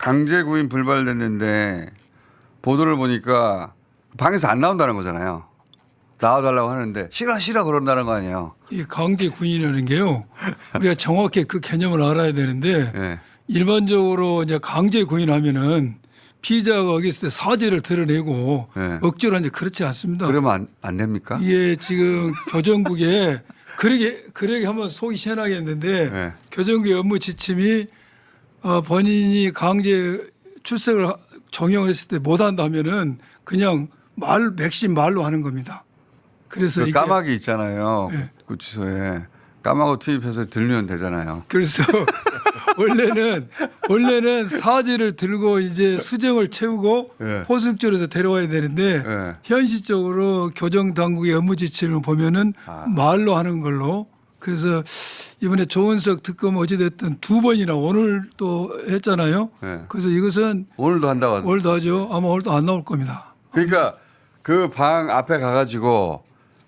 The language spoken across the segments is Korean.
강제 구인 불발됐는데 보도를 보니까 방에서 안 나온다는 거잖아요. 나와달라고 하는데 싫어 싫어 그런다는 거 아니에요. 이 강제 구인이라는 게요. 우리가 정확히 그 개념을 알아야 되는데 예. 일반적으로 이제 강제 구인하면은 피의자가 거기 있을 때 사죄를 드러내고 네. 억지로 이제 그렇지 않습니다. 그러면 안, 안 됩니까? 이게 지금 교정국에 그러게 그러게 한번 속이 시원하겠는데 네. 교정국의 업무 지침이 어, 본인이 강제 출석을 하- 정형을 했을 때 못한다 하면은 그냥 말 맥심 말로 하는 겁니다. 그래서 그 까마귀 있잖아요. 네. 구치소에 까마귀 투입해서 들면 되잖아요. 그래서 원래는 원래는 사지를 들고 이제 수정을 채우고 예. 호승줄에서 데려와야 되는데 예. 현실적으로 교정 당국의 업무 지침을 보면은 아. 말로 하는 걸로 그래서 이번에 조은석 특검 어찌됐든 두 번이나 오늘 또 했잖아요. 예. 그래서 이것은 오늘도 한다고. 오늘도 하죠. 아마 오늘도 안 나올 겁니다. 그러니까 그 방 앞에 가가지고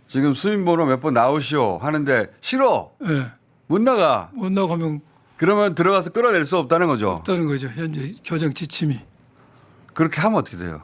지금 수임번호 몇 번 나오시오 하는데 싫어 예. 못 나가 못 나가면 그러면 들어가서 끌어낼 수 없다는 거죠. 없다는 거죠. 현재 교정 지침이. 그렇게 하면 어떻게 돼요?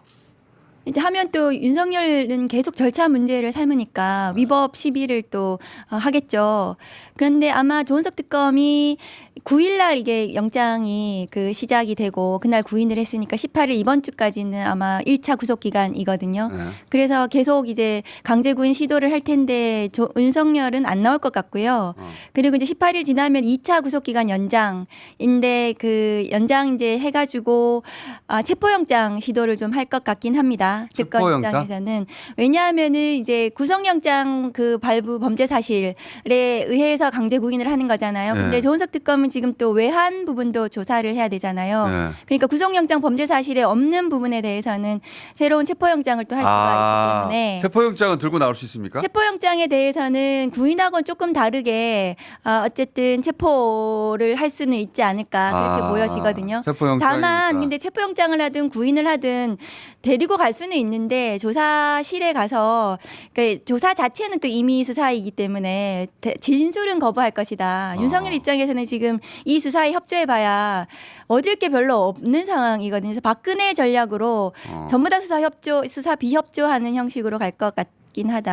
이제 하면 또 윤석열은 계속 절차 문제를 삼으니까 위법 시비를 또 어, 하겠죠. 그런데 아마 조은석 특검이 9일날 이게 영장이 그 시작이 되고 그날 구인을 했으니까 18일 이번 주까지는 아마 1차 구속 기간이거든요. 네. 그래서 계속 이제 강제 구인 시도를 할 텐데 조, 윤석열은 안 나올 것 같고요. 어. 그리고 이제 18일 지나면 2차 구속 기간 연장인데 그 연장 이제 해가지고 아, 체포영장 시도를 좀 할 것 같긴 합니다. 특검 체포영장? 입장에서는 왜냐하면은 이제 구속영장 그 발부 범죄 사실에 의해서 강제 구인을 하는 거잖아요. 네. 근데 조은석 특검은 지금 또 외환 부분도 조사를 해야 되잖아요. 네. 그러니까 구속영장 범죄 사실에 없는 부분에 대해서는 새로운 체포영장을 또 할 수가 아, 있기 때문에 체포영장은 들고 나올 수 있습니까? 체포영장에 대해서는 구인하고는 조금 다르게 어, 어쨌든 체포를 할 수는 있지 않을까 그렇게 아, 보여지거든요. 다만 근데 체포영장을 하든 구인을 하든 데리고 갈 수는 있는데 조사실에 가서 그 조사 자체는 또 임의 수사이기 때문에 대- 진술은 거부할 것이다. 아. 윤석열 입장에서는 지금 이 수사에 협조해봐야 얻을 게 별로 없는 상황이거든요. 그래서 박근혜 전략으로 어. 전부 다 수사 협조, 수사 비협조하는 형식으로 갈 것 같긴 하다.